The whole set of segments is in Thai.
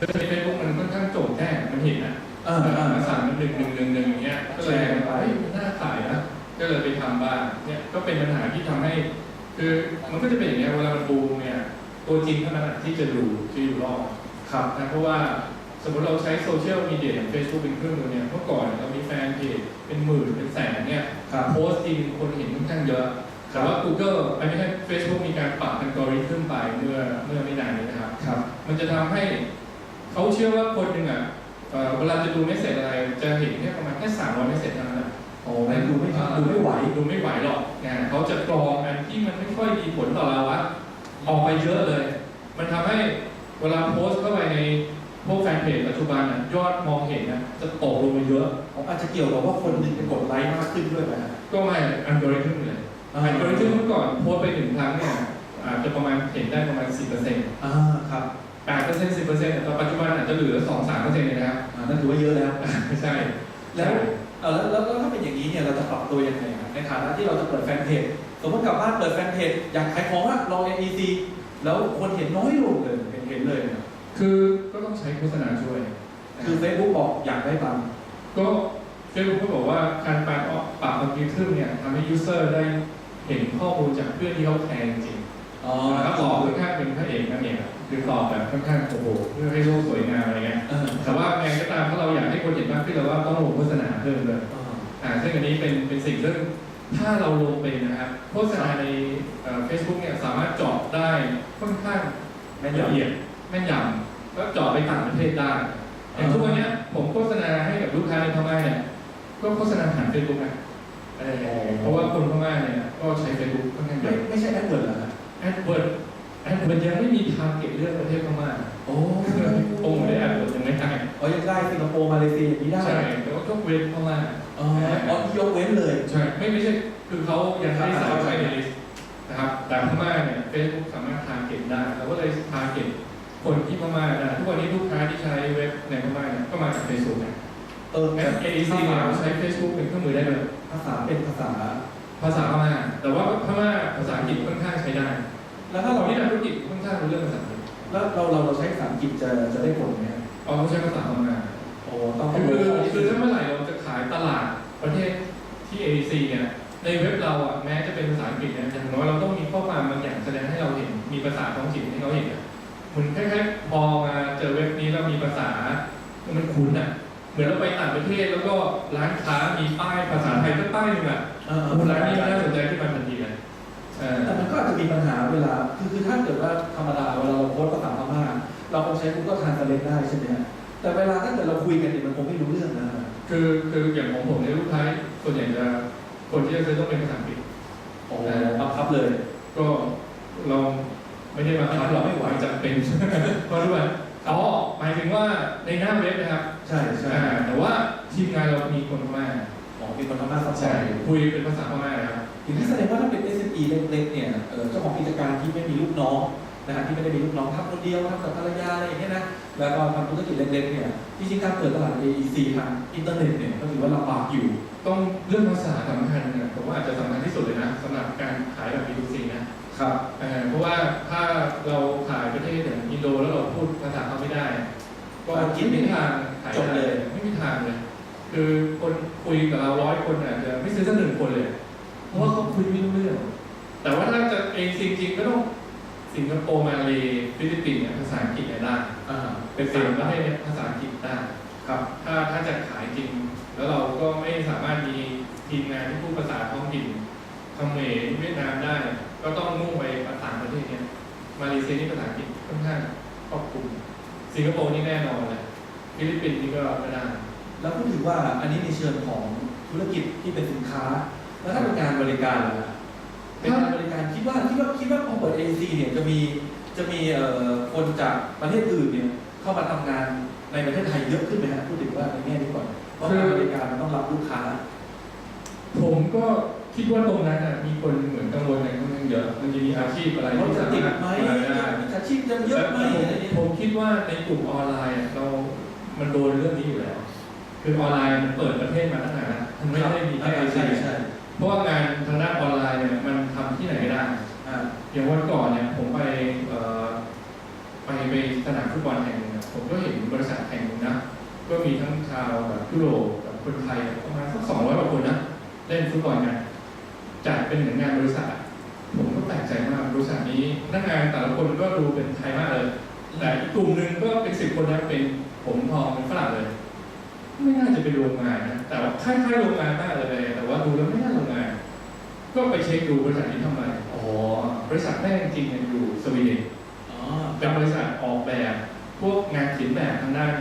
คือในเฟซบุ๊กมันค่อนข้างโจ่งแจ้งมันเห็นนะอ่าเอออ่ามาสั่งมันหนึ่งหนึ่งหนึ่งหนึ่งอย่างเงี้ยก็เลยไปน่าขายนะก็เลยไปทำบ้างเนี่ยก็เป็นปัญหาที่ทำให้ คือมันก็จะเป็นอย่างเงี้ยเวลามันบูมเนี่ยตัวจริงเท่านั้นที่จะอยู่ที่อยู่รอดครับนะเพราะว่าสมมติเราใช้โซเชียลมีเดียอย่าง Facebook เป็นเครื่องมือเนี่ยเมื่อก่อนเรามีแฟนเพจเป็นหมื่นเป็นแสนเนี่ยโพสต์จริงคนเห็นค่อนข้างเยอะแต่ว่า Google ไม่ใช่ Facebook มีการปรับอัลกอริทึมไปเมื่อเมื่อไม่นานนี้นะครับครับมันจะทำให้ เขาเชื่อว่าคนหนึ่งอะเอ่อเวลาจะดูเมสเซจอะไร จะเห็นแค่ประมาณแค่สามร้อยเมสเซจเท่านั้นแหละโอ้ไม่ดูไม่ทันดูไม่ไหวดูไม่ไหวหรอกนะเขาจะกรองอันที่มันไม่ค่อยมีผลต่อเราอะออกไปเยอะเลย มันทำให้เวลาโพสต์เข้าไปในพวกแฟนเพจปัจจุบันอะยอดมองเห็นนะจะตกลงมาเยอะผมอาจจะเกี่ยวกับว่าคนดึงไปกดไลค์มากขึ้นด้วยไหมฮะก็ไม่อัลกอริทึมเลยอัลกอริทึมเมื่อก่อนโพสต์ไปหนึ่งครั้งเนี่ยอาจจะประมาณเห็นได้ประมาณ10%เปอร์เซ็นต์อ่าครับ แปดเปอร์เซ็นต์สิบเปอร์เซ็นต์แต่ปัจจุบันอาจจะเหลือสองสามเปอร์เซ็นต์เลยนะครับอ่านั่นถือว่าเยอะแล้วไม่ใช่ แล้วเอ่อแล้วแล้วแล้วถ้าเป็นอย่างนี้เนี่ยเราจะปรับตัวยังไงครับในฐานะที่เราจะเปิดแฟนเพจสมมติกลับบ้านเปิดแฟนเพจอยากขายของอะลอง AEC แล้วคนเห็นน้อยลงเลยเห็นเห็นเลยนะคือก็ต้องใช้โฆษณาช่วยนะคือ Facebook บอกอยากได้ตังค์ก็เฟซบุ๊กก็บอกว่าการปรับปรับอัลกอริทึมเนี่ยทำให้ยูเซอร์ได้เห็นข้อมูลจากเพื่อนที่เขาแคร์จริงอ๋อๆแล้วตอบค่อนข้างเป็นพระเอกนั่นเองอะ คือตอบแบบค่อนข้างโอ้โหเพื่อให้โลกสวยงามอะไรเงี้ยเออแต่ว่าแม้ก็ตามถ้าเราอยากให้คนเห็นมากขึ้นเราว่าต้องลงโฆษณาเพิ่มเลยอ่าอ่าซึ่งอันนี้เป็นเป็นสิ่งซึ่งถ้าเราลงไปนะครับโฆษณาในเฟซบุ๊กเนี่ยสามารถเจาะได้ค่อนข้างแม่นละยำเอียดแม่นยำแล้วเจาะไปต่างประเทศได้อย่างทุกวันเนี้ยผมโฆษณาให้กับลูกค้าในพม่าเนี่ยก็โฆษณาผ่านเฟซบุ๊กนะเออเพราะว่าคนพม่าเนี่ยก็ใช้เฟซบุ๊กค่อนข้างเยไม่อะไม่ใช่แอดเวิร์ดเหรอฮะแอดเวิร์ด แอดเวิร์ดยังไม่มีทางเก็บเรื่องประเทศพม่าโอ้โอ้ไม่ได้แอดเวิร์ดยังไม่ได้อ๋อยังได้สิงคโปร์มาเลเซียอย่างนี้ได้ใช่แต่ว่าก็เว้นพม่าอ๋ออ๋อยกเว้นเลยใช่ไม่ไม่ใช่คือเขายังไม่ได้ใส่เข้าไปในลิสต์นะครับแต่พม่าเนี่ยเฟซบุ๊กสามารถทาร์เก็ตได้เราก็เลยทาร์เก็ตคนที่พม่าได้ทุกวันนี้ลูกค้าที่ใช้เว็บในพม่าเนี่ยก็มาจากเฟซบุ๊กนะเอองั้น AEC เนี่ยเราใช้ Facebook เป็นเครื่องมือได้เลยภาษาเป็นภาษาภาษาพม่าแต่ว่าพม่าภาษาอังกฤษค่อนข้างใช้ได้ แล้วถ้าถ้าเราเราที่ทำธุรกิจค่อนข้างรู้เรื่องภาษาอังกฤษแล้วเราเราเราใช้ภาษาอังกฤษจะจะได้ผลไหมฮะเราต้องใช้ภาษาพม่าโอ้ต้องคือคือคือถ้าเมื่อไหร่เราจะขายตลาดประเทศที่ AEC เนี่ยในเว็บเราอะแม้จะเป็นภาษาอังกฤษเนี่ยอย่างน้อยเราต้องมีข้อความบางอย่างแสดงให้เราเห็นมีภาษาท้องถิ่นให้เขาเห็นอะเหมือนคล้ายๆพอมาเจอเว็บนี้แล้วมีภาษามันคุ้นอะเหมือนเราไปต่างประเทศแล้วก็ร้านค้ามีป้ายภาษาไทยสักป้ายหนึ่งอะเออเอโอ้อร้านนี้มันน่าสนใจขึ้นมาทันทีเลยเออ แต่มันก็อาจจะมีปัญหาเวลาคือคือถ้าเกิดว่าธรรมดาเวลาเราโพสต์ภาษาพม่าเราคงใช้ Google Translate ได้ใช่ไหมฮะแต่เวลาถ้าเกิดเราคุยกันเนี่ยมันคงไม่รู้เรื่องนะคือคืออย่างของผมในยลูกค้าส่วนใหญ่จะคนที่จะซื้อต้องเป็นภาษาอังกฤษโอ้บังคับเลย ก็เราไม่ได้มาคัดเราไม่ไหวจำเป็นเพราะด้วยอ๋อหมายถึงว่าในหน้าเว็บนะครับ ใช่ใช่อ่าแต่ว่าทีมงานเรามีคนพม่าอ๋อมีคนพม่าซัพพอใช่ร์ตคุยเป็นภาษาพม่านะครับ อย่างนี้แสดงว่าถ้าเป็น SME เล็กๆเนี่ยเอ่อเจ้าของกิจการที่ไม่มีลูกน้องนะฮะที่ไม่ได้มีลูกน้องทำคนเดียวทำกับภรรยาอะไรอย่างเงี้ยนะแล้วก็ทำธุรกิจเล็กๆเนี่ยจริงๆการเปิดตลาด AEC ทางอินเทอร์เน็ตเนี่ยก็ถือว่าลำบากอยู่ ต้องเรื่องภาษาสำคัญนะผมว่าอาจจะสำคัญที่สุดเลยนะสำหรับการขายแบบ B2C นะครับเอ่อเพราะว่าถ้าเราขายประเทศอย่างอินโดแล้วเราพูดภาษาเขาไม่ได้ ก็คิดไม่มีทางขายจบได้เลยไม่มีทางเลย คือคนคุยกับเราร้อยคนอาจจะไม่ซื้อสักหนึ่งคนเลยเพ ราะว่าเขาคุยไม่รู้เรื่อง แต่ว่าถ้าจะเองจริงๆก็ต้องสิงคโปร์มาเลฟิลิปปินส์เนี่ยภาษาอังกฤษเนี่ยได้อ่าเป็นสามประเทศเนี่ยภาษาอังกฤษได้ครับ ถ้าถ้าจะขายจริง แล้วเราก็ไม่สามารถมีทีมงานที่พูดภาษาท้องถิ่นเขมรเวียดนามได้ ก็ต้องมุ่งไปต่างประเทศเนี่ยมาเลเซียนี่ภาษาอังกฤษค่อนข้างครอบคลุมสิงคโปร์นี่แน่นอนเลยฟิลิปปินส์นี่ก็ไม่ได้แล้วพูดถึงว่าอันนี้ในเชิงของธุรกิจที่เป็นสินค้า แล้วถ้าเป็นงานบริการล่ะเป็นงานบริการคิดว่าคิดว่าคิดว่าพอเปิด AEC เนี่ยจะมีจะมีเอ่อคนจากประเทศอื่นเนี่ยเข้ามาทำงานในประเทศไทยเยอะขึ้นไหมฮะพูดถึงว่าในแง่นี้ก่อนเพราะงานบริการมันต้องรับลูกค้า ผมก็คิดว่าตรงนั้นน่ะมีคนเหมือนกังวลกันค่อนข้างเยอะ มันจะมีอาชีพอะไรรถที่จะสาติดมารถไหมมาได้มิจฉาชีพจะเยอะไหมผมอะไรเนี่ยผมคิดว่าในกลุ่มออนไลน์อะเรา มันโดนเรื่องนี้อยู่แล้ว คือออนไลน์มันเปิดประเทศมาตั้งนานแล้วมันไม่ได้มีแค่เอใช่เชียใช่ เพราะว่างานทางด้านออนไลน์เนี่ยมันทำที่ไหนก็ได้อ่าอย่างวันก่อนเนี่ยผมไปเอ่อไปไปสนามฟุตบอลแห่งหนึงอะผมก็เห็นบริษัทแห่งหนึงนะก็มีทั้งชาวแบบยุโรปกับคนไทยประมาณสักสองร้อยกว่าคนนะเล่นฟุตบอลกันจัดเป็นเหมือนงานบริษัทอะผมก็แปลกใจมากบริษัทนี้พนักงานแต่ละคนก็ดูเป็นไทยมากเลย แต่อีกกลุ่มหนึ่งก็เป็นสิบคนนะเป็นผมทองเป็นฝรั่งเลย ไม่น่าจะเป็นโรงงานนะแต่ว่าคล้ายๆโรงงานมากเลย แต่ว่าดูแล้วไม่น่าโรงงาน ก็ไปเช็คดูบริษัทนี้ทำอะไรอ๋อบริษัทแม่จริงๆเนี่ยอยู่สวีเดนอ๋อเป็นบริษัทออกแบบ พวกงานเขียนแบบทางด้าน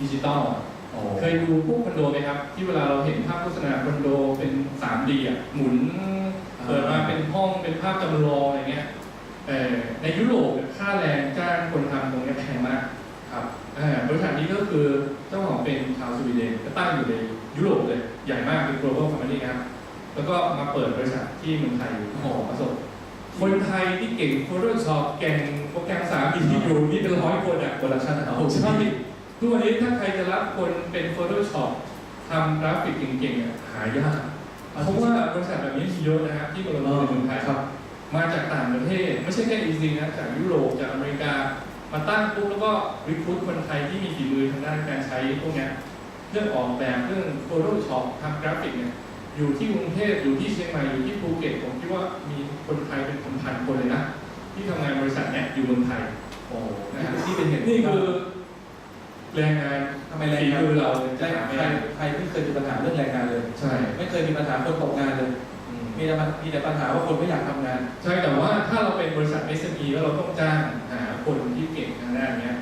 ดิจิตอลโอ้เคยดูพวกคอนโดไหมครับ ที่เวลาเราเห็นภาพโฆษณาคอนโดเป็น 3D อะหมุนเปิดมาเป็นห้องเป็นภาพจำลองอะไรเงี้ยเอ่อในยุโรปเนี่ยค่าแรงจ้างคนทำตรงเนี้ยแพงมาก ครับอ่าบริษัทนี้ก็คือเจ้าของเป็นชาวสวีเดนก็ตั้งอยู่ในยุโรปเลย ใหญ่มากเป็น global company นะครับ แล้วก็มาเปิดบริษัทที่เมืองไทยอยู่โอ้โหประสบคนไทยที่เก่ง Photoshop เก่งโปรแกรม 3D ที่อยู่นี่เป็นร้อยคนอะโปรดักชั่นเอาผมใช่ทุกวันนี้ถ้าใครจะรับคนเป็น Photoshop ทำกราฟิกเก่งๆอะหายากเพราะว่าบริษัทแบบนี้มีเยอะนะครับที่มาลงทุนในเมืองไทยครับมาจากต่างประเทศ ไม่ใช่แค่ EC นะจากยุโรปจากอเมริกา มาตั้งปุ๊บแล้วก็รีคูดคนไทยที่มีฝีมือทางด้านการใช้พวกเนี้ยเรื่องออกแบบเรื่อง Photoshop ทำกราฟิกเนี่ยอยู่ที่กรุงเทพอยู่ที่เชียงใหม่อยู่ที่ภูเก็ตผมคิดว่ามีคนไทยเป็นพันๆคนเลยนะที่ทำงานบริษัทเนี้ยอยู่เมืองไทยโอ้นี่เป็นเหตุนี่คือแรงงานทำไมแรงฝีงานมือเราใช่จะหาใคไม่รได้ใครไม่เคยมีปัญหาเรื่องแรงงานเลย ใช่ ไม่เคยมีปัญหาคนตกงานเลย มีแต่ปัญมีแต่ปัญหาว่าคนไม่อยากทำงาน ใช่แต่ว่าถ้าเราเป็นบริษัท SME แล้วเราต้องจ้างหาคนที่เก่งทางด้านเนี้ย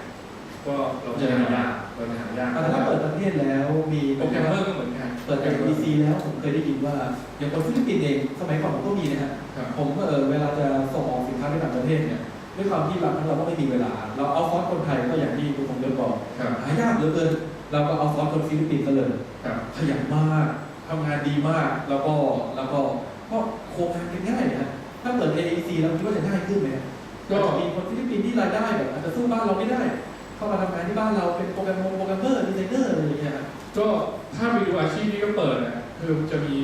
ก็เราจะหายากเราจะหายากแต่ถ้าเปิดประเทศแล้วมีโปรแกรมเมอร์ก็เหมือนกันเปิดจาก BC แล้วผมเคยได้ยินว่าอย่างคนฟิลิปปินส์เองสมัยก่อนผมก็มีนะฮะครับผมก็เออเวลาจะส่งออกสินค้าไปต่างประเทศเนี่ยด้วยความที่บางครั้งเราก็ไม่มีเวลา เราเอาซอสคนไทยก็อย่างที่คุณผมเดินบอกครับหายากเหลือเกินเราก็เอาซอสคนฟิลิปปินส์ซะเลยครับขยันมากทำงานดีมากแล้วก็แล้วก็ ก็โครงงานกันง่ายนะฮะถ้าเปิด AEC เราคิดว่าจะง่ายขึ้นไหมก็ก็มีคนฟิลิปปินส์ที่รายได้แบบอาจจะสู้บ้านเราไม่ได้ เข้ามาทำงานที่บ้านเราเป็นโปรแกรมโปรแกรมเมอร์ดีไซเนอร์อะไรอย่างเงี้ยฮะก็ถ้าไปดูอาชีพที่ก็เปิดนะคือจะมี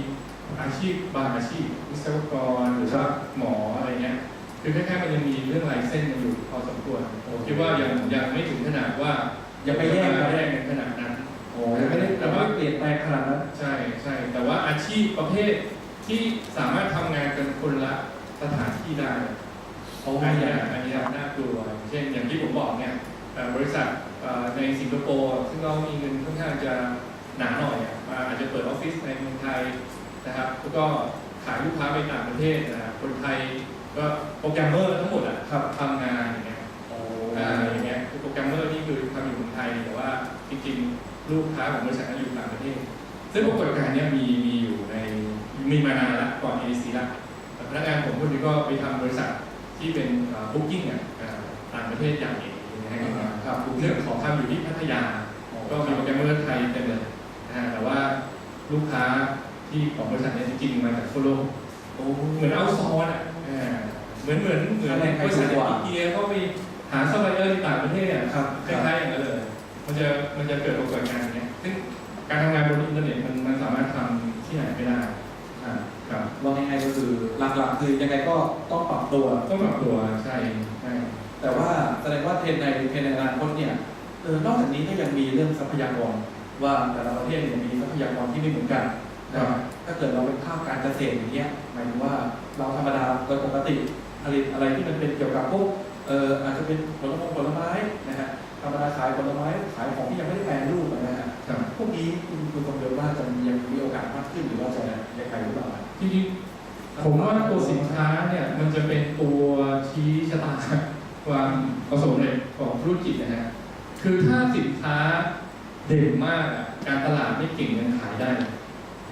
อาชีพบางอาชีพวิศวกรหรือว่าหมออะไรเงี้ยคือแค่ๆมันยังมีเรื่องลายเส้นกันอยู่พอสมควรผมคิดว่ายังยังไม่ถึงขนาดว่ายังไม่แยกไม่กันแยกกันขนาดนั้นโอ้ยังไม่ได้แต่ว่าเปลี่ยนแปลงขนาดนั้นใช่ใช่แต่ว่าอาชีพประเภท ที่สามารถทำงานกันคนละสถานที่ได้โอ้อันยเนี้ยอันเนี้ยน่ากลัวอย่างเช่นอย่างที่ผมบอกเนี่ยเอ่อบริษัทเอ่อในสิงคโปร์ซึ่งเรามีเงินค่อนข้างจะหนาหน่อยอะมาอาจจะเปิดออฟฟิศในเมืองไทยนะครับแล้วก็ขายลูกค้าไปต่างประเทศนะครับคนไทยก็โปรแกรมเมอร์ทั้งหมดอะครับทำงานอย่างเงี้ย โอ้อ่าอย่างเงี้ยคือโปรแกรมเมอร์นี่คือทำอยู่เมืองไทย แต่ว่าจริงๆ ลูกค้าของบริษัทนั้นอยู่ต่างประเทศ ซึ่งปรากฏการณ์เนี้ยมีมีอยู่ใน มีมานานละก่อน AC ละแต่พนักงานผมคนนี้ก็ไปทำบริษัทที่เป็นบุ๊กิ้งอะอ่าต่างประเทศอย่างเองนะฮะครับเรื่องของทำอยู่ที่พัทยา ก็มีโปรแกรมเมอร์ไทยเต็มเลยนะฮะแต่ว่าลูกค้าที่ของบริษัทเนี้จริงๆมาจากทั่วโลกโอ้เหมือนเอาซอนอะอ่าเหมือนเหมือนเหมือนบริษัทอีเกียเขาไปหาซัพพลายเออร์ที่ต่างประเทศอะครับคล้ายๆอย่างนั้นเลย มันจะมันจะเกิดปรากฏการณ์อย่างเงี้ยซึ่งการทำงานบนอินเทอร์เน็ตมันมันสามารถทำที่ไหนไม่ได้ อ่าครับว่าง่ายๆก็คือหลักๆคือยังไงก็ต้องปรับตัว ต้องปรับตัวใช่ใช่แต่ว่าแสดงว่าเทรนด์ในเทรนด์ในอนาคตเนี่ยเออนอกจากนี้ก็ยังมีเรื่องทรัพยากรว่าแต่ละประเทศเนี่ยมีทรัพยากรที่ไม่เหมือนกันนะครับถ้าเกิดเราเป็นภาคการเกษตรอย่างเงี้ยหมายถึงว่าเราธรรมดาโดยปกติผลิตอะไรที่มันเป็นเกี่ยวกับพวกเอ่ออาจจะเป็นผลไม้ผลไม้นะฮะธรรมดาขายผลไม้ขายของที่ยังไม่ได้แปรรูปนะฮะครับ พวกนี้คุณคุณสมเด็จว่าจะยังมีโอกาสมากขึ้นหรือว่าจะยังไงหรือเปล่าจริงๆผมว่าตัวสินค้าเนี่ยมันจะเป็นตัวชี้ชะตาความประสบเร็จของธุรกิจนะฮะคือถ้าสินค้าเด่นมากการตลาดไม่เก่งยังขายได้เลย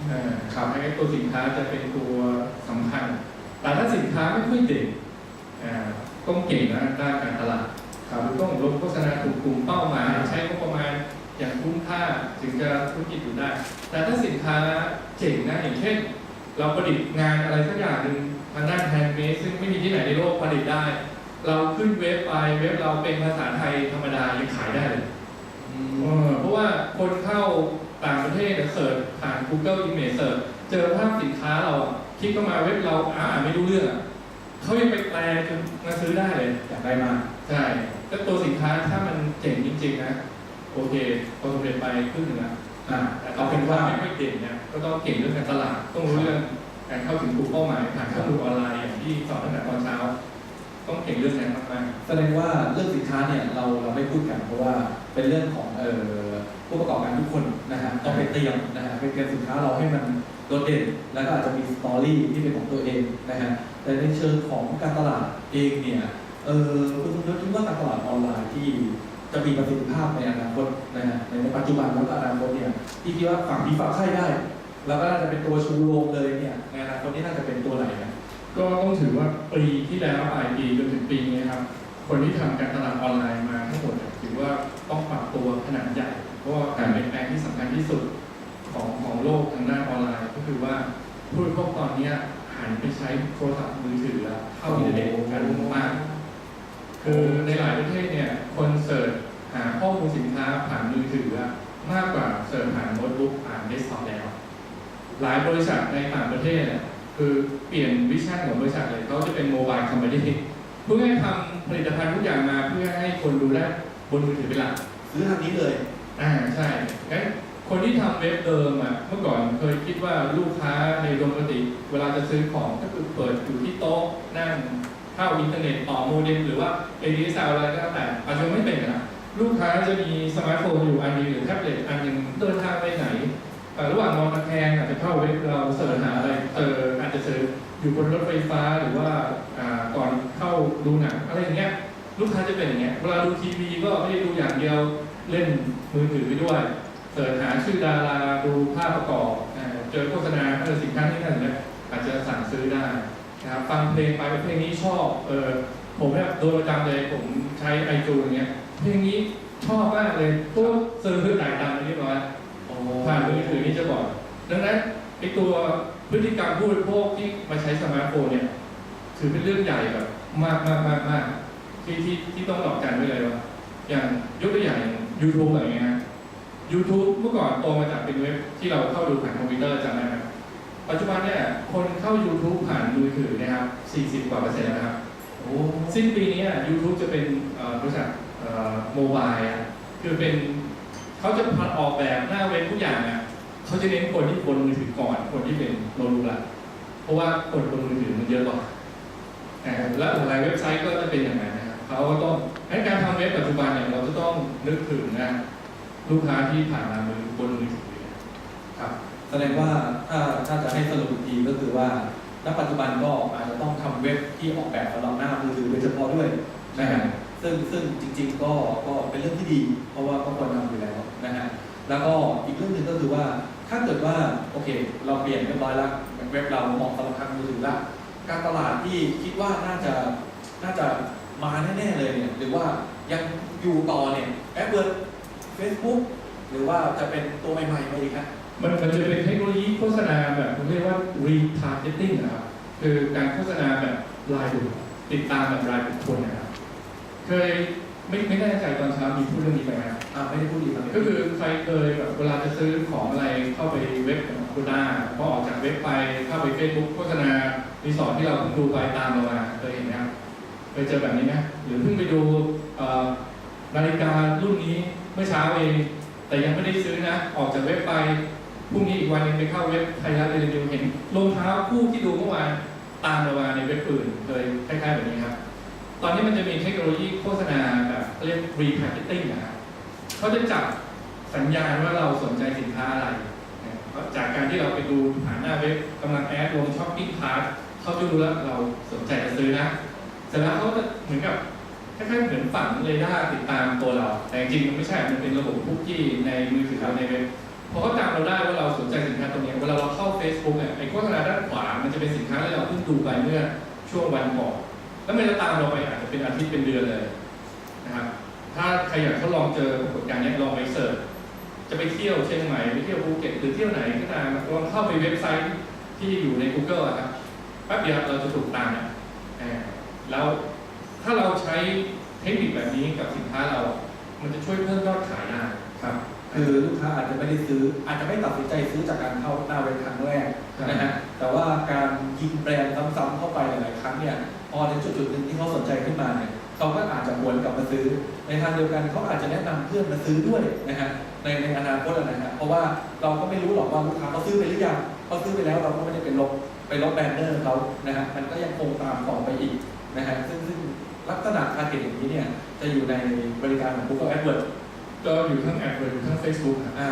เออครับให้ตัวสินค้าจะเป็นตัวสำคัญ แต่ถ้าสินค้าไม่ค่อยเด่นต้องเก่งนะด้านการตลาดครับต้องลงโฆษณาถูกกลุ่มเป้าหมายใช้งบประมาณ อย่างคุ้มค่าถึงจะธุรกิจอยู่ได้ แต่ถ้าสินค้าเจ๋งนะอย่างเช่น เราประดิษฐ์งานอะไรสักอย่างหนึ่งทางด้านแฮนด์เมดซึ่งไม่มีที่ไหนในโลกผลิตได้ เราขึ้นเว็บไปเว็บเราเป็นภาษาไทยธรรมดายังขายได้เลยเออเพราะว่าคนเข้าต่างประเทศเนี่ยเสิร์ชผ่าน Google Image Search เจอภาพสินค้าเราอะคลิกเข้ามาเว็บเราอ่านไม่รู้เรื่องอะเขายังไปแปลจนมาซื้อได้เลยอยากได้มากใช่ก็ตัวสินค้าถ้ามันเจ๋งจริงๆนะ โอเคประสมสำเร็จไปครึ่งหนึ่งละอ่าแต่เอาเป็นว่าไม่ค่อยเด่นเนี่ยก็ต้องเก่งเรื่องการตลาดต้องรู้เรื่องการเข้าถึงกลุ่มเป้าหมายผ่านข้อมูลออนไลน์อย่างที่สอนตั้งแต่ตอนเช้า ต้องเก่งเรื่องนั้นมากแสดงว่าเรื่องสินค้าเนี่ยเราเราไม่พูดกันเพราะว่าเป็นเรื่องของเอ่อผู้ประกอบการทุกคนนะฮะต้องไปเตรียมนะฮะไปเตรียมสินค้าเราให้มันโดดเด่น แล้วก็อาจจะมีสตอรี่ที่เป็นของตัวเองนะฮะแต่ในเชิงของการตลาดเองเนี่ยเออคุณสมยศคิดว่าการตลาดออนไลน์ที่ จะมีประสิทธิภาพในอนาคตนะฮะในปัจจุบันแล้วก็อนาคตเนี่ยที่คิดว่าฝั่งพีฝั่งใช่ได้ แล้วก็น่าจะเป็นตัวชูโรงเลยเนี่ยในอนาคตนี้น่าจะเป็นตัวไหนนะก็ต้องถือว่าปีที่แล้วปลายปีจนถึงปีนี้ครับคนที่ทำการตลาดออนไลน์มาทั้งหมดถือว่าต้องปรับตัวขนาดใหญ่ เพราะว่าการเปลี่ยนแปลงที่สำคัญที่สุดของของโลกทางด้านออนไลน์ ก็คือว่าผู้บริโภคตอนนี้หันไปใช้โทรศัพท์มือถือแล้วเข้าอินเทอร์เน็ตกันมาก คือในหลายประเทศเนี่ยคนเสิร์ชหาข้อมูลสินค้าผ่านมือถืออะ มากกว่าเสิร์ชผ่านโน้ตบุ๊กผ่านเดสก์ท็อปแล้ว หลายบริษัทในต่างประเทศเนี่ยคือเปลี่ยนวิชั่นของบริษัทเลยเขาจะเป็นโมบายคอมพานีเพื่อให้ทำผลิตภัณฑ์ทุกอย่างมาเพื่อให้คนดูได้บนมือถือเป็นหลักซื้อทางนี้เลยอ่าใช่งั้นคนที่ทำเว็บเดิมอะเมื่อก่อนเคยคิดว่าลูกค้าในโรงปกติ เวลาจะซื้อของก็คือเปิดอยู่ที่โต๊ะนั่งเข้าอินเทอร์เน็ตต่อโมเด็มหรือว่า ADSL อะไรก็แล้วแต่ปัจจุบันไม่เป็นนะ ลูกค้าจะมีสมาร์ทโฟนอยู่อันหนึงหรือแท็บเล็ตอันหนึงเดินทางไปไหนระหว่างนอนตะแคงอาจจะเข้าเว็บเราเสิร์ชหาอะไรเจออาจจะเจออยู่บนรถไฟฟ้าหรือว่าก่อนเข้าดูหนังอะไรอย่างเงี้ยลูกค้าจะเป็นอย่างเงี้ยเวลาดูทีวีก็ไม่ได้ดูอย่างเดียวเล่นมือถือไปด้วยเสิร์ชหาชื่อดาราดูภาพประกอบเจอโฆษณาเออสินค้าที่นั่นเนี่ยอาจจะสั่งซื้อได้นะครับฟังเพลงไปเพลงนี้ชอบเออผมเนี่ยโดยประจำเลยผมใช้ไอจูนเงี้ย เพลงนี้ชอบมากเลยปุ๊บซื้อจ่ายตังค์ไปเรียบร้อยผ่านมือถือนี่จะบอก ดังนั้นไอตัวพฤติกรรมผู้บริโภคที่มาใช้สมาร์ทโฟนเนี่ย ถือเป็นเรื่องใหญ่แบบมากมากมากมากที่ที่ที่ต้องตอบกันไว้เลยว่าอย่างยกตัวอย่างอย่าง YouTube อะไรเงี้ยฮะ YouTube เมื่อก่อนโตมาจากเป็นเว็บที่เราเข้าดูผ่านคอมพิวเตอร์จำได้ไหมปัจจุบันเนี่ยคนเข้า YouTube ผ่านมือถือนะครับ 40 กว่าเปอร์เซ็นต์แล้วนะครับโอ้สิ้นปีนี้อะ YouTube จะเป็นเอ่อบริษัท โมบายอะคือเป็นเขาจะพัดออกแบบหน้าเว็บทุกอย่างอะเขาจะเน้นคนที่บนมือถือก่อนคนที่เป็นโน้ตบุ๊กละเพราะว่าคนบนมือถือมันเยอะกว่าอ่าแล้วหลายเว็บไซต์ก็จะเป็นอย่างนั้นนะครับเขาก็ต้องให้การทำเว็บปัจจุบันเนี่ยเราจะต้องนึกถึงนะลูกค้าที่ผ่านมามือบนมือถือเนี่ยครับแสดงว่าถ้าถ้าจะให้สรุปอีกทีก็คือว่าณปัจจุบันก็อาจจะต้องทำเว็บที่ออกแบบสำหรับหน้ามือถือโดยเฉพาะด้วยนะฮะ ซึ่งซึ่งจริง ๆ ก็ก็เป็นเรื่องที่ดี เพราะว่าก็ควรทำอยู่แล้วนะฮะแล้วก็อีกเรื่องหนึ่งก็คือว่าถ้าเกิดว่าโอเค เราเปลี่ยนเรียบร้อยแล้วเว็บเราเหมาะสำหรับทางมือถือละการตลาดที่คิดว่าน่าจะน่าจะมาแน่ๆเลยเนี่ยหรือว่ายังอยู่ต่อเนี่ยแอปเบิร์ดเฟซบุ๊กหรือว่าจะเป็นตัวใหม่ๆมาอีกฮะมันมันจะเป็นเทคโนโลยีโฆษณาแบบผมเรียกว่า retargeting นะครับคือการโฆษณาแบบรายบุคคลติดตามแบบรายบุคคลนะครับ เคยไม่ไม่แน่ใจตอนเช้ามีพูดเรื่องนี้ไปไหมครับอ่าไม่ได้พูดดีครับก็คือใครเคยแบบเวลาจะซื้อของอะไรเข้าไปเว็บของคุณด้าพอออกจากเว็บไปเข้าไปเฟซบุ๊กโฆษณารีสอร์ทที่เราเพิ่งดูไปตามเรามาเคยเห็นไหมครับเคยเจอแบบนี้ไหมหรือเพิ่งไปดูเอ่อนาฬิการุ่นนี้เมื่อเช้าเอง แต่ยังไม่ได้ซื้อนะ ออกจากเว็บไปพรุ่งนี้อีกวันหนึงไปเข้าเว็บไทยรัฐรีวิวเห็นรองเท้าคู่ที่ดูเมื่อวานตามเรามาในเว็บอื่นเลยคล้ายๆแบบนี้ครับ ตอนนี้มันจะมีเทคโนโลยีโฆษณาแบบเรียก retargeting นะครับเขาจะจับสัญญาณว่าเราสนใจสินค้าอะไร จากการที่เราไปดูผ่านหน้าเว็บกำลังแอดลงช้อปปิ้งคาร์ทเขาจะรู้แล้วเราสนใจจะซื้อนะเสร็จแล้วเขาจะเหมือนกับคล้ายๆเหมือนฝังเรดาร์ติดตามตัวเรา แต่จริงๆมันไม่ใช่ มันเป็นระบบคุกกี้ในมือถือเราในเว็บพอเขาจำเราได้ว่าเราสนใจสินค้าตรงนี้เวลาเราเข้า Facebook เนี่ยไอ้โฆษณาด้านขวา มันจะเป็นสินค้าที่เราเพิ่งดูไปเมื่อช่วงวันก่อน แล้วมันจะตามเราไปอาจจะเป็นอาทิตย์เป็นเดือนเลยนะครับ ถ้าใครอยากทดลองเจอปรากฏการณ์เนี้ยลองไปเสิร์ชจะไปเที่ยวเชียงใหม่ไปเที่ยวภูเก็ตหรือเที่ยวไหนก็ตามลองเข้าไปเว็บไซต์ที่อยู่ใน Google อะครับแป๊บเดียวเราจะถูกตามนะอ่าแล้วถ้าเราใช้เทคนิคแบบนี้กับสินค้าเรา มันจะช่วยเพิ่มยอดขายได้ครับ คือลูกค้าอาจจะไม่ได้ซื้อ อาจจะไม่ตัดสินใจซื้อจากการเข้าหน้าเว็บครั้งแรกนะฮะแต่ว่าการยิงแบรนด์ซ้ำๆเข้าไปหลายๆครั้งเนี่ยพ อในจุดจุดๆหนึ่งที่เขาสนใจขึ้นมาเนี่ยพเขาก็อาจจะหวนกลับมาซื้อ ในทางเดียวกันเขาอาจจะแนะนำเพื่อนมาซื้อด้วยนะฮะในในอนาคตนะฮะเพราะว่าเราก็ไม่รู้หรอกว่าลูกค้าเขาซื้อไปหรือยังเขาซื้อไปแล้วเราก็ไม่ได้ไปลบไปลบแบนเนอร์เขานะฮะมันก็ยังคงตามต่อไปอีกนะฮะซึ่งซึ่งลักษณะการเก็ตอย่างนี้เนี่ยจะอยู่ในบริการของ Google AdWords ก็อยู่ทั้งแอดเวิร์ดอยู่ทั้ง Facebook ครับอ่า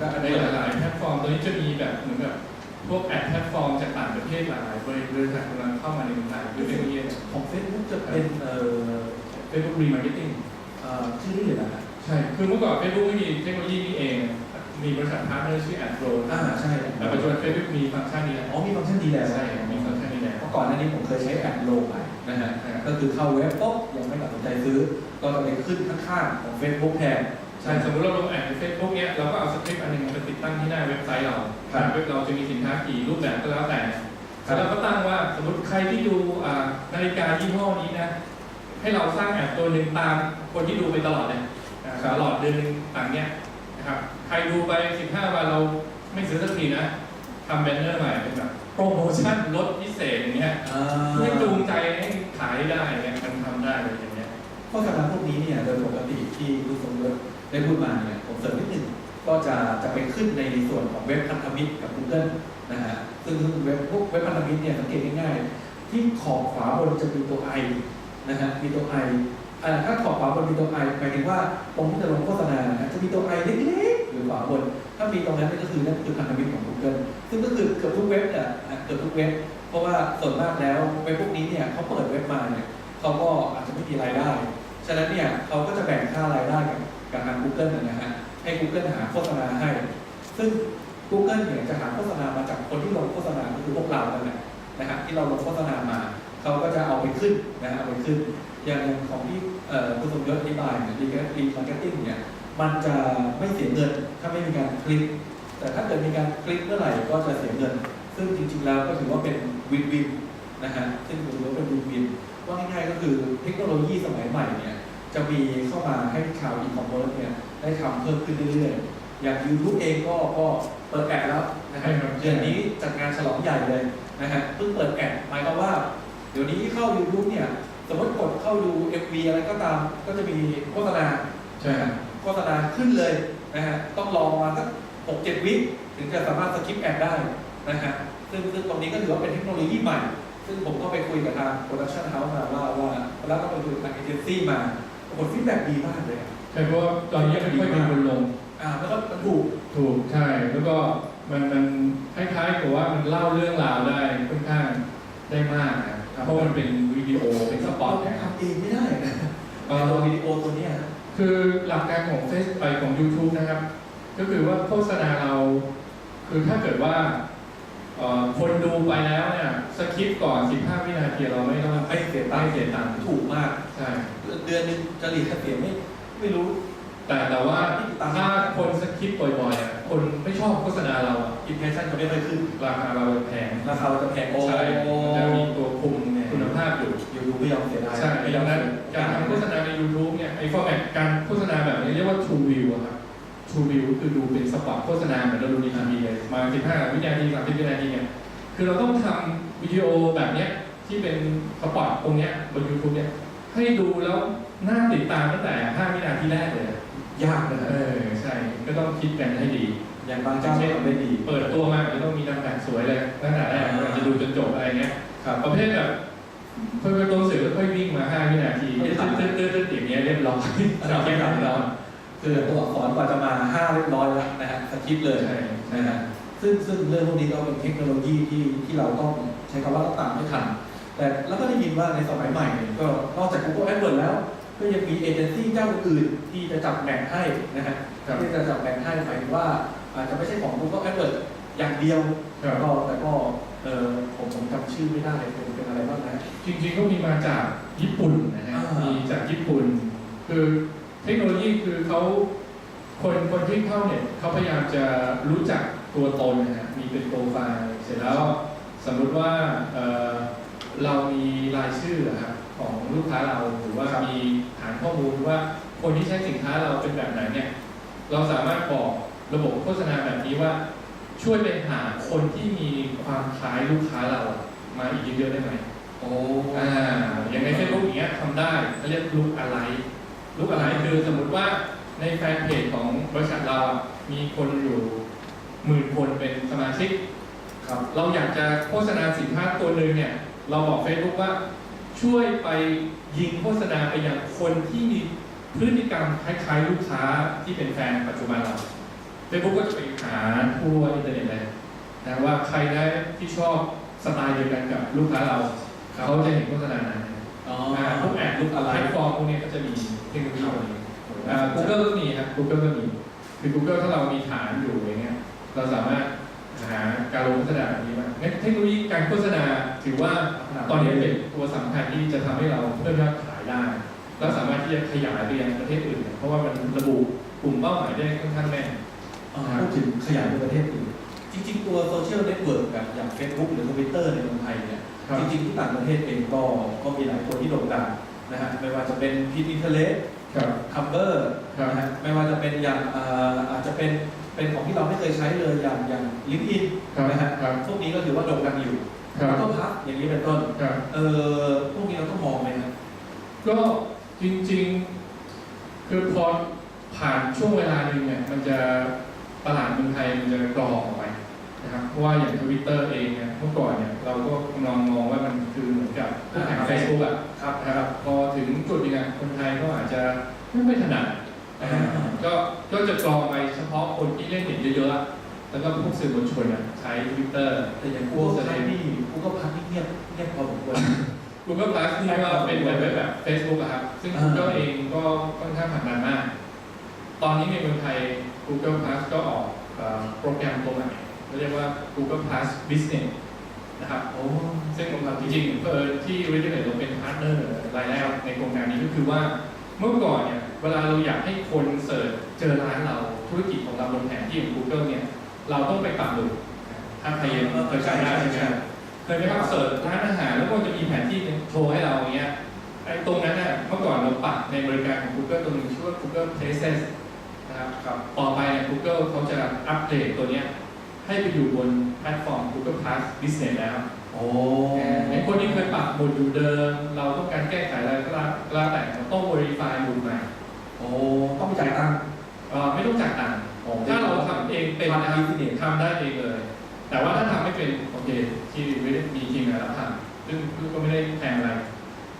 ก็ใน AdWords หลายๆแพลตฟอร์มตอนนี้จะมีแบบเหมือนแบบ พวกแอดแพลตฟอร์มจากต่างประเทศหลายๆบริษัทกำลังเข้ามาในเมืองไทยหรือเป็นเงี้ยของ Facebook จะเป็นเอ่อเฟซบุ๊กรีมาร์เก็ตติ้งเอ่อชื่อนี้เลยนะฮะใช่ คือเมื่อก่อนเฟซบุ๊กไม่มีเทคโนโลยีนี้เอง มีบริษัทพาร์ทเนอร์ชื่อแอดโ o อ่าใช่แต่ปัจจุบันเฟซบุ๊กมีฟังก์ชันนี้แล้วอ๋อมีฟังก์ชันดีแล้วใช่มีฟังก์ชันนี้แล้วเมื่อก่อนหน้านี้ผมเคยใช้แอดโลไปนะฮะก็คือเข้าเว็บปุ๊บยังไม่ตัดสินใจซื้อ ก็จะไปขึ้นข้างๆของ Facebook แทน ใช่สมมติเราลงแอดในเฟซบุ๊กเนี้ยเราก็เอาสคริปต์อันหนึงมาติดตั้งที่หน้าเว็บไซต์เราครับเว็บเราจะมีสินค้ากี่รูปแบบก็แล้วแต่ครับแล้วเราก็ตั้งว่าสมมติใครที่ดูอ่านาฬิกายี่ห้อนี้นะให้เราสร้างแอดตัวหนึ่งตามคนที่ดูไปตลอดเลยอ่าตลอดเดือนหนึงต่างเนี้ยนะครับใครดูไป 15 วันเราไม่ซื้อสักทีนะทำแบนเนอร์ใหม่เป็นแบบโปรโมชั่นลดพิเศษอย่างเงี้ยอ่าเพื่อจูงใจให้ขายได้เนี่ยมันทำได้เลยอย่างเงี้ยโฆษณาพวกนี้เนี่ยโดยปกติที่คุณสมยศ ได้พูดมาเนี่ยผมเสริมนิดหนึ่งก็จะจะไปขึ้นในส่วนของเว็บพันธมิตรกับ Google นะฮะซึ่งเว็บพวกเว็บพันธมิตรเนี่ยสังเกตง่ายๆ ที่ขอบขวาบนจะมีตัว i นะฮะมีตัว i อ่าถ้าขอบขวาบนมีตัว i หมายถึงว่าตรงที่จะลงโฆษณานะฮะจะมีตัว i เล็กๆอยู่ขวาบน ถ้ามีตรงนั้นก็คือนั่นคือพันธมิตรของ Google ซึ่งก็คือเกือบทุกเว็บเนี่ยเกือบทุกเว็บเพราะว่าส่วนมากแล้วเว็บพวกนี้เนี่ยเขาเปิดเว็บมาเนี่ยเขาก็อาจจะไม่มีรายได้ ฉะนั้นเนี่ยเขาก็จะแบ่งค่ารายได้กับ กับทาง Google นะฮะให้ Google หาโฆษณาให้ ซึ่ง Google เนี่ยจะหาโฆษณามาจากคนที่ลงโฆษณาก็คือพวกเรานั่นแหละนะฮะที่เราลงโฆษณามาเขาก็จะเอาไปขึ้นนะฮะเอาไปขึ้น อย่างของที่คุณสมยศอธิบายเนี่ยรีรีมาร์เก็ตติ้งเนี่ยมันจะไม่เสียเงินถ้าไม่มีการคลิก แต่ถ้าเกิดมีการคลิกเมื่อไหร่ก็จะเสียเงิน ซึ่งจริง ๆ แล้วก็ถือว่าเป็นวินวินนะฮะซึ่งถือว่าเป็นวินวินว่าง่ายๆก็คือเทคโนโลยีสมัยใหม่เนี่ย จะมีเข้ามาให้ชาวอีคอมเมิร์ซเนี่ยได้ทำเพิ่มขึ้นเรื่อยๆ อย่าง YouTube เองก็ก็เปิดแอดแล้วนะฮะใช่ครับเดือนนี้จัดงานฉลองใหญ่เลยนะฮะเพิ่งเปิดแอดหมายความว่า เดี๋ยวนี้เข้า YouTube เนี่ยสมมติกดเข้าดู MV อะไรก็ตามก็จะมีโฆษณาใช่ครับโฆษณาขึ้นเลยนะฮะต้องรอมาสักหกเจ็ดวิถึงจะสามารถสกิปแอดได้นะฮะซึ่งซึ่งตรงนี้ก็ถือว่าเป็นเทคโนโลยีใหม่ ซึ่งผมก็ไปคุยกับทางโปรดักชันเฮาส์มาว่าว่าแล้วก็ไปคุยกับทางเอเจนซี่มา ปรากฏฟีดแบ็กดีมากเลยอะใช่เพราะว่าตอนนี้ไม่ค่อยมีคนลง อ่าแล้วก็มันถูกถูกใช่ แล้วก็มันมันคล้ายๆกับว่ามันเล่าเรื่องราวได้ค่อนข้างได้มากนะเพราะมันเป็นวิดีโอเป็นสปอตเรานะทำเองไม่ได้นะเอ่ไอ้ตัวอวิดีโอตัวเนี้ยนะคือหลักการของเฟซไปของ YouTube นะครับ ก็คือว่าโฆษณาเรา คือถ้าเกิดว่าเอ่อ คนดูไปแล้วเนี่ยสคริปต์ก่อน 15 วินาทีเราไม่ต้องไม่เสียตังไม่ค์เสียตังค์ถูกมาก ใช่เดือนหนึงจะหลีกเสียไม่ไม่รู้ แต่แต่ว่าถ้าคนสคริปต์บ่อยๆอะคนไม่ชอบโฆษณาเราอะอิมเพรสชั่นจะไม่ค่อยขึ้นราคาเราแพงราคาเราจะแพงโอ้ใช่มันจะมีตัวคุมคุณภาพอยู่ ยูทูบไม่ยอมเสียดายใช่ไม่ยดัอมงนั้นเสียการทำโฆษณาใน YouTube เนี่ยไอ้ฟอร์แมตการโฆษณาแบบนี้เรียกว่า True View อะครับ True View คือดูเป็นสปอตโฆษณาเหมือนเราดูในทีวีเลยมา15วินาที30วินาทีเนี่ยคือเราต้องทำวิดีโอแบบเนี้ยที่เป็นสปอตตรงเนี้ยบน YouTube เนี่ยให้ดูแล้วน่าติดตามตั้งแต่5วินาทีแรกเลยอะยากนะคเอรับอใช่ก็ต้องคิดกันให้ดี อย่างบางเจ้าก็ทำได้ดี เปิดตัวมาจะต้องมีนำแบบสวยเลยตั้งแต่แรกเราจะดูจนจบอะไรเงี้ยครับประเภทแบบค่อยๆต้นสื่อค่อยๆวิ่งมา5วินาทีตื้อตื้อตื้อตื้ออย่างเงี้ยเรียบร้อยเราแค่ตัดเรา คือตัวอักษรกว่าจะมาห้าเรียบร้อยแล้วนะฮะสคริปต์เลยใช่นะฮะซึ่งซึ่งเรื่องพวกนี้ก็เป็นเทคโนโลยีที่ที่เราต้องใช้คำว่าต้องตามให้ทันแต่แล้วก็ได้ยินว่าในสมัยใหม่เนี่ยก็นอกจาก Google AdWords แล้ว ก็ยังมีเอเจนซี่เจ้าอื่นๆที่จะจับแบ่งให้นะฮะครับที่จะจับแบ่งให้หมายถึงว่าอาจจะไม่ใช่ของ Google AdWords อย่างเดียวครับก็แต่ก็เออผมผมจำชื่อไม่ได้เป็นเป็นอะไรบ้างนะจริงๆก็มีมาจากญี่ปุ่นนะฮะอ่ามีมีจากญี่ปุ่น คือ เทคโนโลยีคือเขาคนคนที่เข้าเนี่ยเขาพยายามจะรู้จักตัวตนนะฮะมีเป็นโปรไฟล์เสร็จแล้วสมมุติว่าเอ่อเรามีรายชื่ออะครับของลูกค้าเราหรือว่ามีฐานข้อมูลว่าคนที่ใช้สินค้าเราเป็นแบบไหนเนี่ยเราสามารถบอกระบบโฆษณาแบบนี้ว่า ช่วยไปหาคนที่มีความคล้ายลูกค้าเรามาอีกเยอะๆได้ไหมโอ้โอ้อ่าอย่างในเฟซบุ๊กอย่างเงี้ยทำได้เขาเรียกลุกอะไร ลุกอะไรคือสมมติว่าในแฟนเพจของบริษัทเรามีคนอยู่หมื่นคนเป็นสมาชิกครับเราอยากจะโฆษณาสินค้าตัวหนึ่งเนี่ยเราบอก Facebook ว่าช่วยไปยิงโฆษณาไปยังคนที่มีพฤติกรรมคล้ายๆลูกค้าที่เป็นแฟนปัจจุบันเรา Facebook ก็จะไปหาทั่วอินเทอร์เน็ตเลยนะว่าใครได้ที่ชอบสไตล์เดียวกันกับลูกค้าเรา เขาจะเห็นโฆษณานั้นาพวกแอดลุกอะไรแพลตฟอร์มพวกนี้ก็จะมีเทคโนโลยีตัวนี้อ่า Google ก็มีครับ Google ก็มีคือ Google ถ้าเรามีฐานอยู่อย่างเงี้ยเราสามารถหาการลงโฆษณาแบบนี้มางั้นเทคโนโลยีการโฆษณาถือว่าตอนนี้เป็นตัวสำคัญที่จะทำให้เราเพิ่มยอดขายได้แล้วสามารถที่จะขยายไปยังประเทศอื่น เพราะว่ามันระบุกลุ่มเป้าหมายได้ค่อนข้างแม่นอ่าพูดถึงขยายไปประเทศอื่น จริง ๆ ตัวโซเชียลเน็ตเวิร์กแบบอย่าง Facebook หรือ Twitter ในเมืองไทยเนี่ยครับ จริงๆที่ต่างประเทศเองก็ก็มีหลายตัวที่โด่งดังนะฮะไม่ว่าจะเป็นพิทอินเทเลสครับคัมเบอร์ครับนะฮะไม่ว่าจะเป็นอย่างเอ่ออาจจะเป็นเป็นของที่เราไม่เคยใช้เลยอย่างอย่างลิงก์อินครับนะฮะครับพวกนี้ก็ถือว่าโด่งดังอยู่ครับแล้วก็พักอย่างนี้เป็นต้นครับเออพวกนี้เราต้องมองไหมครับก็จริงๆคือพอผ่านช่วงเวลาหนึ่งเนี่ยมันจะตลาดเมืองไทยมันจะกรองออกไป นะครับเพราะว่าอย่างทวิตเตอร์เองเนี่ยเมื่อก่อนเนี่ยเราก็กำลังมองว่ามันคือเหมือนกับคู่แข่งเฟซบุ๊กอะครับนะครับพอถึงจุดหนึงอะคนไทยก็อาจจะไม่ค่อยถนัดนะฮะอ่าก็ก็จะกรองไปเฉพาะคนที่เล่นเน็ตเยอะๆอะแล้วก็พวกสื่อมวลชนอะใช้ทวิตเตอร์แต่อย่างกูก็พักนี่กูก็พักนี่เงียบเงียบพอสมควร Google Plus นี่ก็เป็นแบบแบบ Facebook อะครับ ซึ่ง อ่า Google เองก็ค่อนข้างผลักดันมาก ตอนนี้ในเมืองไทย Google Plus ก็ออกเอ่อโปรแกรมตัวใหม่ เรียกว่า Google Plus Business นะครับโอ้ซึ่งจริงๆเออที่ r e d i t เราเป็นพาร์ทเนอร์รายแรกในโครงการนี้ก็คือว่าเมื่อก่อนเนี่ยเวลาเราอยากให้คนเสิร์ชเจอร้านเราธุรกิจของเราบนแผนที่ของ Google เนี่ยเราต้องไปปรับดูถ้าใครยังเคยจำได้ใช่ไหมเคยไปพักเสิร์ชร้านอาหารแล้วก็จะมีแผนที่โชว์ให้เราอย่างเงี้ยไอ้ตรงนั้นน่ะเมื่อก่อนเราปักในบริการของ Google ตัวหนึงชื่อว่า Google Places นะครับครับต่อไปเนี่ย Google เขาจะอัปเดตตัวเนี้ย ให้ไปอยู่บนแพลตฟอร์ม Google Plus Business แล้วโอ้ไอ้คนที่เคยปักหมุดอยู่เดิม เราต้องการแก้ไขอะไรก็แล้วก็แล้วแต่เราต้อง verify หมุดใหม่โอ้ต้องไปจ่ายตังค์เอ่อไม่ต้องจ่ายตังค์โอ้ถ้าเราทำเองเป็นนะครับทำ business ทำได้เองเลย แต่ว่าถ้าทำไม่เป็นโอเคที่ไม่ได้มีทีมงานรับทำซึ่งก็ไม่ได้แพงอะไร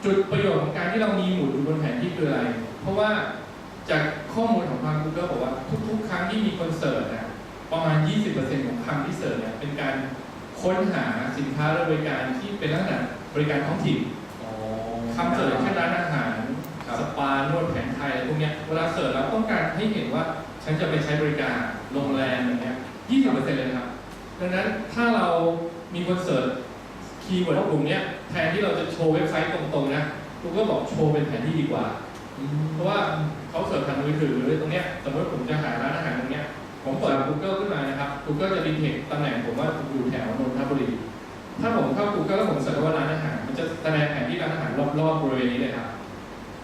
จุดประโยชน์ของการที่เรามีหมุดอยู่บนแผนที่คืออะไร เพราะว่าจากข้อมูลของทาง Google บอกว่าทุกๆ ครั้งที่มีคนเสิร์ชนะ ประมาณ 20%ของคำที่เสิร์ชเนี่ยเป็นการค้นหาสินค้าและบริการที่เป็นลักษณะบริการท้องถิ่นโอ้คำเสิร์ชเช่นร้านอาหารครับสปานวดแผนไทยอะไรพวกเนี้ยเวลาเสิร์ชเราต้องการให้เห็นว่าฉันจะไปใช้บริการโรงแรมอย่างเงี้ย20%เลยนะครับ ดังนั้นถ้าเรามีคนเสิร์ชคีย์เวิร์ดกลุ่มเนี้ยแทนที่เราจะโชว์เว็บไซต์ตรงๆนะกูก็บอกโชว์เป็นแผนที่ดีกว่าอืมเพราะว่าเขาเสิร์ชทางมือถือหรือตรงเนี้ยสมมติผมจะหาร้านอาหารตรงเนี้ย ผมเปิด Google ขึ้นมานะครับ Google จะดีเทคตำแหน่งผมว่าผมอยู่แถวนนทบุรี ถ้าผมเข้า Google แล้วผมเสิร์ชว่าร้านอาหาร มันจะแสดงแผนที่ร้านอาหารรอบๆบริเวณนี้เลยครับ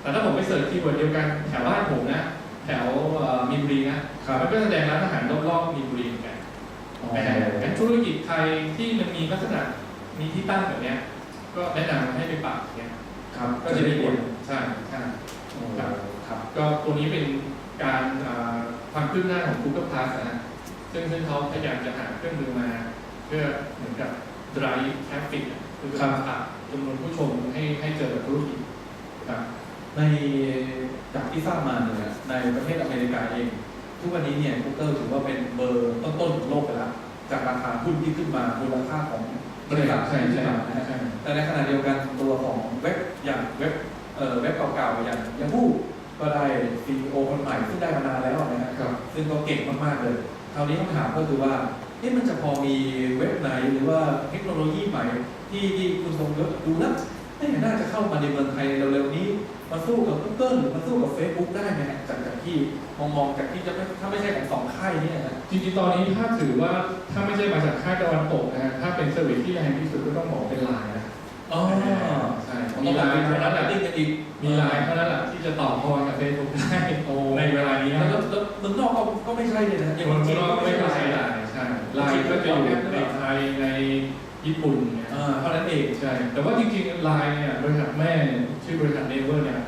แต่ถ้าผมไปเสิร์ชคีย์เวิร์ดเดียวกันแถวบ้านผมนะ แถวเอ่อมีนบุรีนะครับมันก็แสดงร้านอาหารรอบๆมีนบุรีเหมือนกันอ๋อแต่แต่ธุรกิจไทยที่มันมีลักษณะมีที่ตั้งแบบเนี้ยก็แนะนำให้ไปปรับอย่างเงี้ยครับก็จะได้ผลใช่ใช่โอ้ครับก็ตัวนี้เป็นการอ่า ความคืบหน้าของ Google Plus นะฮะซึ่งซึ่งเขาพยายามจะหาเครื่องมือมา เพื่อเหมือนกับ drive traffic อะคือการผลักจำนวนผู้ชมให้ให้เจอกับธุรกิจครับในจากที่ทราบมาเนี่ยในประเทศอเมริกาเอง ทุกวันนี้เนี่ย Google ถือว่าเป็นเบอร์ต้นๆของโลกไปแล้วจากราคาหุ้นที่ขึ้นมามูลค่าของบริษัทใช่ใช่ที่มานะฮะใช่แต่ในขณะเดียวกันตัวของเว็บอย่างเว็บเอ่อเว็บเก่าๆอย่าง Yahoo ก็ได้ CEO คนใหม่ซึ่งได้มานานแล้วนะฮะครับซึ่งก็เก่งมากๆเลย คราวนี้คำถามก็คือว่าเอ๊ะมันจะพอมีเว็บไหนหรือว่าเทคโนโลยีใหม่ที่ที่คุณทรงยศดูแล้วเอ๊ะน่าจะเข้ามาในเมืองไทยเร็วๆนี้ มาสู้กับ Google หรือมาสู้กับ Facebook ได้ไหมฮะจากจากที่มองมองจากที่จะไม่ถ้าไม่ใช่ของสองค่ายเนี่ยนะจริงๆตอนนี้ถ้าถือว่าถ้าไม่ใช่มาจากค่ายตะวันตกนะฮะถ้าเป็นเซอร์วิสที่แรงที่สุดก็ต้องบอกเป็นไลน์นะ อ๋อ ใช่มีมีไลไลน์น์เท่าเท่านั้นั้นนแหแหละละดิ้งกันอีกมีไลน์เท่านั้นแหละที่จะต่อพรกับเฟซบุ๊กได้โอ้ในเวลานี้แล้วนะแล้วแล้วเมืองนอกก็ก็ไม่ใช่เลยนะคนเมืองนอกไม่ได้ใช้ไลน์ใช่ไลน์ก็จะอยู่ในไทยในญี่ปุ่นเนี่ยอ่าเท่านั้นเองใช่แต่ว่าจริงๆไลน์เนี่ยบริษัทแม่เนี่ยชื่อบริษัทเนเวอร์เนี่ย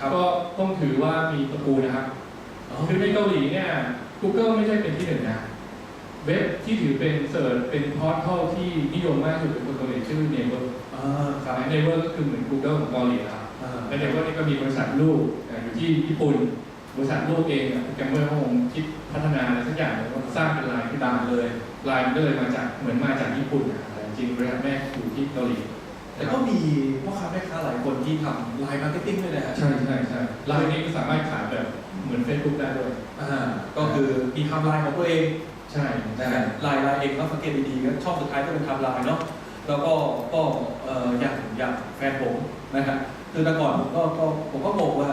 ครับก็ต้องถือว่ามีตระกูลนะครับคือในเกาหลีเนี่ย Google ไม่ใช่เป็นที่หนึ่งนะเว็บที่ถือเป็นเสิร์ชเป็นพอร์ทัลที่นิยมมากที่สุดเป็นคนเกาหลีชื่อ Naver อ่าครับ Naver ก็คือเหมือน Google ของเกาหลีครับอ่าและ Naver นี่ก็มีบริษัทลูกเอ่ออยู่ที่ญี่ปุ่น บริษัทลูกเองอะโปรแกรมเมอร์เขาคงคิดพัฒนาอะไรสักอย่างแล้วก็สร้างเป็นไลน์ขึ้นมาเลยไลน์มันก็เลยมาจากเหมือนมาจากญี่ปุ่นอะแต่จริงๆบริษัทแม่อยู่ที่เกาหลีแต่ก็มีพ่อค้าแม่ค้าหลายคนที่ทำไลน์มาร์เก็ตติ้งด้วยนะฮะใช่ใช่ใช่ไลน์นี้ก็สามารถขายแบบเหมือน Facebook ได้ด้วยอ่าก็คือมีไทม์ไลน์ของตัวเอง ใช่นะฮะไลน์ไลน์เองก็สังเกตดีๆก็ช่องสุดท้ายจะเป็นไทม์ไลน์เนาะ แล้วก็ก็อย่างอย่างแฟนผมนะฮะคือแต่ก่อนผมก็ก็ผมก็บอกว่า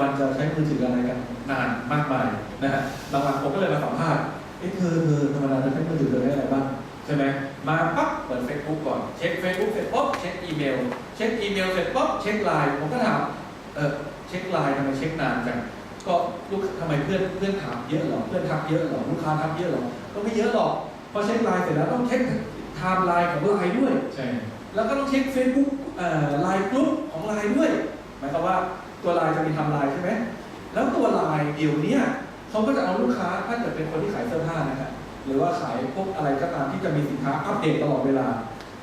วันๆจะใช้มือถืออะไรกันนานมากมายนะฮะหลังๆผมก็เลยมาสัมภาษณ์เอ๊ะเธอเธอธรรมดาจะใช้มือถือเธอได้อะไรบ้างใช่ไหมมาปั๊บเปิด Facebook ก่อนเช็ค Facebook เสร็จปุ๊บเช็คอีเมล เช็คอีเมลเสร็จปุ๊บเช็คไลน์ผมก็ถามเออเช็คไลน์ทำไมเช็คนานจังก็ลูกทำไมเพื่อนเพื่อนถามเยอะหรอเพื่อนทักเยอะหรอลูกค้าทักเยอะหรอก็ไม่เยอะหรอกพอเช็คไลน์เสร็จแล้วต้องเช็ค ไทม์ไลน์ของไลน์ด้วย ใช่ แล้วก็ต้องเช็คเฟซบุ๊กไลน์กลุ่มของไลน์ด้วย หมายความว่าตัวไลน์จะมีไทม์ไลน์ใช่ไหม แล้วตัวไลน์เดี๋ยวเนี้ยเขาก็จะเอาลูกค้าถ้าเกิดเป็นคนที่ขายเสื้อผ้านะครับหรือว่าขายพวกอะไรก็ตามที่จะมีสินค้าอัปเดตตลอดเวลา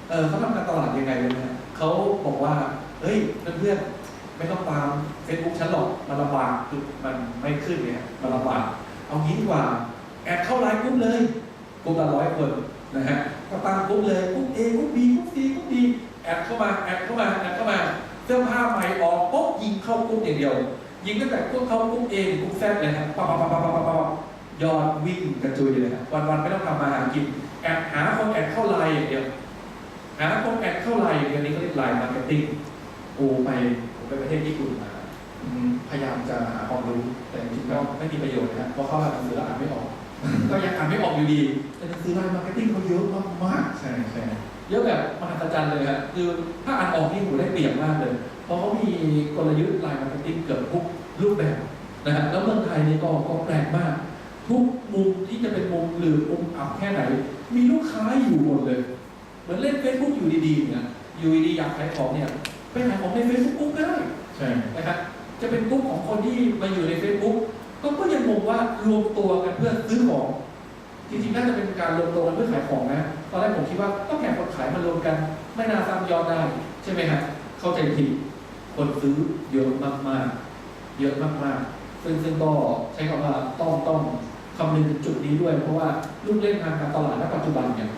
เออเขาทำการตลาดยังไงเลยนะเขาบอกว่า เฮ้ยเพื่อนๆไม่ต้องตาม Facebook ฉันหรอกมันลำบากคือมันไม่ขึ้นเนี่ยมันลำบาก เอางี้ดีกว่า แอดเข้าไลน์กลุ่มเลยกลุ่มละร้อยคน นะฮะก็ตามกลุ่มเลยกลุ่ม A กลุ่ม B กลุ่ม C กลุ่ม D แอดเข้ามาแอดเข้ามาแอดเข้ามาเสื้อผ้าใหม่ออกปุ๊บยิงเข้ากลุ่มอย่างเดียว ยิงตั้งแต่พวกเข้ากลุ่ม A ถึงกลุ่ม Z เลยครับปั๊บปั๊บปั๊บปั๊บปั๊บยอดวิ่งกระจุยเลยครับวันๆไม่ต้องทำมาหากินแอดหาคนแอดเข้าไลน์อย่างเดียวหาคนแอดเข้าไลน์อย่างเดียวนี้ก็เรียกไลน์มาร์เก็ตติ้งโอ้ไปผมไปประเทศญี่ปุ่นมาพยายามจะหาความรู้แต่จริงๆก็ไม่มีประโยชน์นะครับเพราะเขาอ่านหนังสือแล้วอ่านไม่ออก ก็ยังอ่านไม่ออกอยู่ดี แต่หนังสือไลน์มาร์เก็ตติ้งเขาเยอะมากใช่ใช่ๆเยอะแบบมหัศจรรย์เลยครับคือถ้าอ่านออกนี่หูได้เปรียบมากเลย เพราะเขามีกลยุทธ์ไลน์มาร์เก็ตติ้งเกือบทุกรูปแบบนะฮะแล้วเมืองไทยนี่ก็ก็แปลกมาก ทุกมุมที่จะเป็นมุมหรือมุมอับแค่ไหน มีลูกค้าอยู่หมดเลย เหมือนเล่นเฟซบุ๊กอยู่ดีๆเนี่ยอยู่ดีๆอยากขายของเนี่ยไปขายของในเฟซบุ๊กก็ได้ใช่นะครับจะเป็นกลุ่มของคนที่มาอยู่ใน Facebook ก็ก็ยังมองว่ารวมตัวกันเพื่อซื้อของจริงๆน่าจะเป็นการรวมตัวกันเพื่อขายของนะตอนแรกผมคิดว่าก็แข่งคนขายมารวมกัน ไม่น่าสร้างยอดได้ใช่ไหมฮะเข้าใจผิดคนซื้อเยอะมากๆ เยอะมากๆ ซึ่งซึ่งก็ใช้คำว่าต้องต้องคำนึงถึงจุดนี้ด้วย เพราะว่าลูกเล่นทางการตลาดณปัจจุบันเนี่ย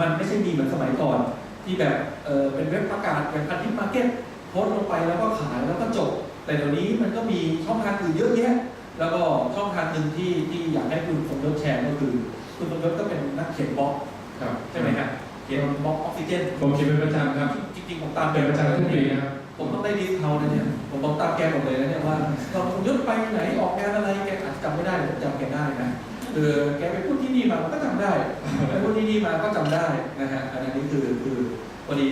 มันไม่ใช่มีเหมือนสมัยก่อน ที่แบบเออเป็นเว็บประกาศอย่างพันทิปมาร์เก็ตโพสต์ลงไปแล้วก็ขายแล้วก็จบ แต่เดี๋ยวนี้มันก็มีช่องทางอื่นเยอะแยะ แล้วก็ช่องทางหนึ่งที่ที่อยากให้คุณสมยศแชร์ก็คือ คุณสมยศก็เป็นนักเขียนบล็อกครับใช่ไหมฮะเขียนบล็อกออกซิเจนผมคิดเป็นประจำครับ จริงๆผมตามเป็นประจำทุกปีนะครับผมต้องได้ดิสเขานะเนี่ยผมต้องตามแกหมดเลยนะเนี่ยว่าเราสมยศไปไหนออกงานอะไรแกอาจจะจำไม่ได้แต่ผมจำแกได้นะคือแกไปพูดที่นี่มาผมก็จำได้ไปพูดที่นี่มาก็จำได้นะฮะอันนี้คือคือพอดี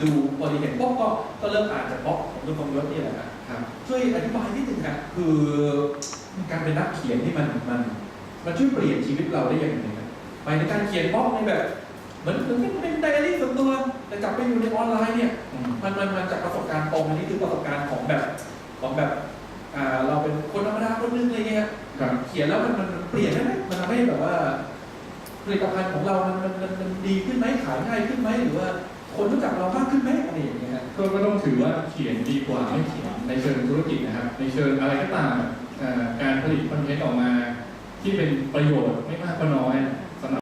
ดูพอดีเห็นป๊อกก็ก็เริ่มอ่านจากบล็อกของคุณสมยศนี่แหละครับ ครับช่วยอธิบายนิดนึงครับคือการเป็นนักเขียนที่มันมัน มันช่วยเปลี่ยนชีวิตเราได้อย่างไรครับไปในการเขียนบล็อกในแบบ เหมือนเหมือนเป็นไดอารี่ส่วนตัวแต่จับไปอยู่ในออนไลน์เนี่ยอืมมันมันมันจากประสบการณ์ตรงอันนี้คือประสบการณ์ของแบบของแบบอ่าเราเป็นคนธรรมดาคนหนึงอะไรเงี้ยครับเขียนแล้วมันมันมันเปลี่ยนได้ไหมมันทำให้แบบว่าผลิตภัณฑ์ของเรามันมันมันมันดีขึ้นไหมขายง่ายขึ้นไหมหรือว่าคนรู้จักเรามากขึ้นไหมอะไรอย่างเงี้ยฮะก็ก็ต้องถือว่าเขียนดีกว่าไม่เขียนในเชิงธุรกิจนะครับ ในเชิงอะไรก็ตามการผลิตคอนเทนต์ออกมา ที่เป็นประโยชน์ไม่มากก็น้อย